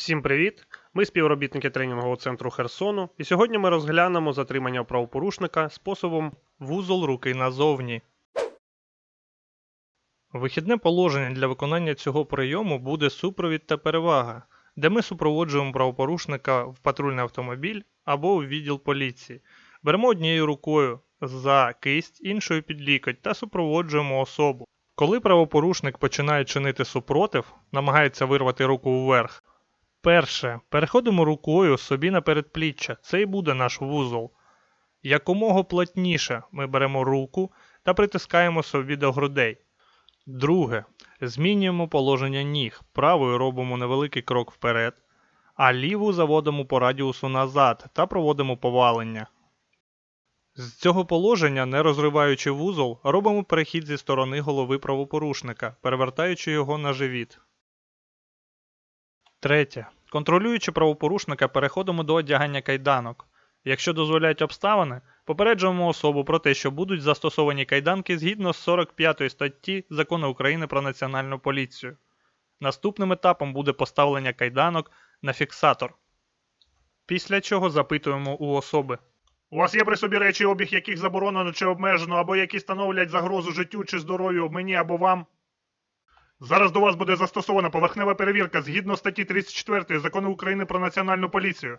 Всім привіт! Ми співробітники тренінгового центру Херсону, і сьогодні ми розглянемо затримання правопорушника способом Вузол руки назовні. Вихідне положення для виконання цього прийому буде супровід та перевага, де ми супроводжуємо правопорушника в патрульний автомобіль або в відділ поліції. Беремо однією рукою за кисть, іншою під лікоть та супроводжуємо особу. Коли правопорушник починає чинити супротив, намагається вирвати руку вверх. Перше, переходимо рукою собі на передпліччя, це і буде наш вузол. Якомога плотніше ми беремо руку та притискаємо собі до грудей. Друге. Змінюємо положення ніг. Правою робимо невеликий крок вперед, а ліву заводимо по радіусу назад та проводимо повалення. З цього положення, не розриваючи вузол, робимо перехід зі сторони голови правопорушника, перевертаючи його на живіт. Третє. Контролюючи правопорушника, переходимо до одягання кайданок. Якщо дозволяють обставини, попереджуємо особу про те, що будуть застосовані кайданки згідно з 45 статті Закону України про Національну поліцію. Наступним етапом буде поставлення кайданок на фіксатор. Після чого запитуємо у особи. У вас є при собі речі, обіг яких заборонено чи обмежено, або які становлять загрозу життю чи здоров'ю мені або вам. Зараз до вас буде застосована поверхнева перевірка згідно статті 34 Закону України про Національну поліцію.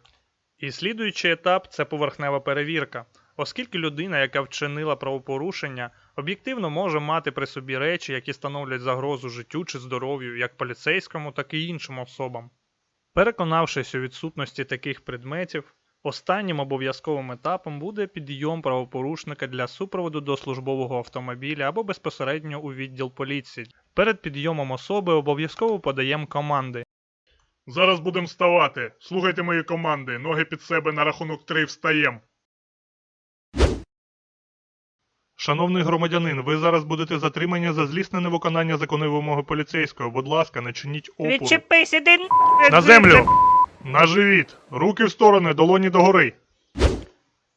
І слідуючий етап це поверхнева перевірка, оскільки людина, яка вчинила правопорушення, об'єктивно може мати при собі речі, які становлять загрозу життю чи здоров'ю як поліцейському, так і іншим особам. Переконавшись у відсутності таких предметів, останнім обов'язковим етапом буде підйом правопорушника для супроводу до службового автомобіля або безпосередньо у відділ поліції. Перед підйомом особи обов'язково подаємо команди. Зараз будемо вставати. Слухайте мої команди. Ноги під себе на рахунок три встаєм. Шановний громадянин, ви зараз будете затримані за злісне невиконання законної вимоги поліцейського. Будь ласка, не чиніть опору. Відчепись, іди На землю! На живіт! Руки в сторони, долоні догори.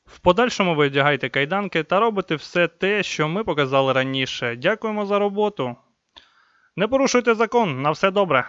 В подальшому ви одягаєте кайданки та робите все те, що ми показали раніше. Дякуємо за роботу. Не порушуйте закон, на все добре.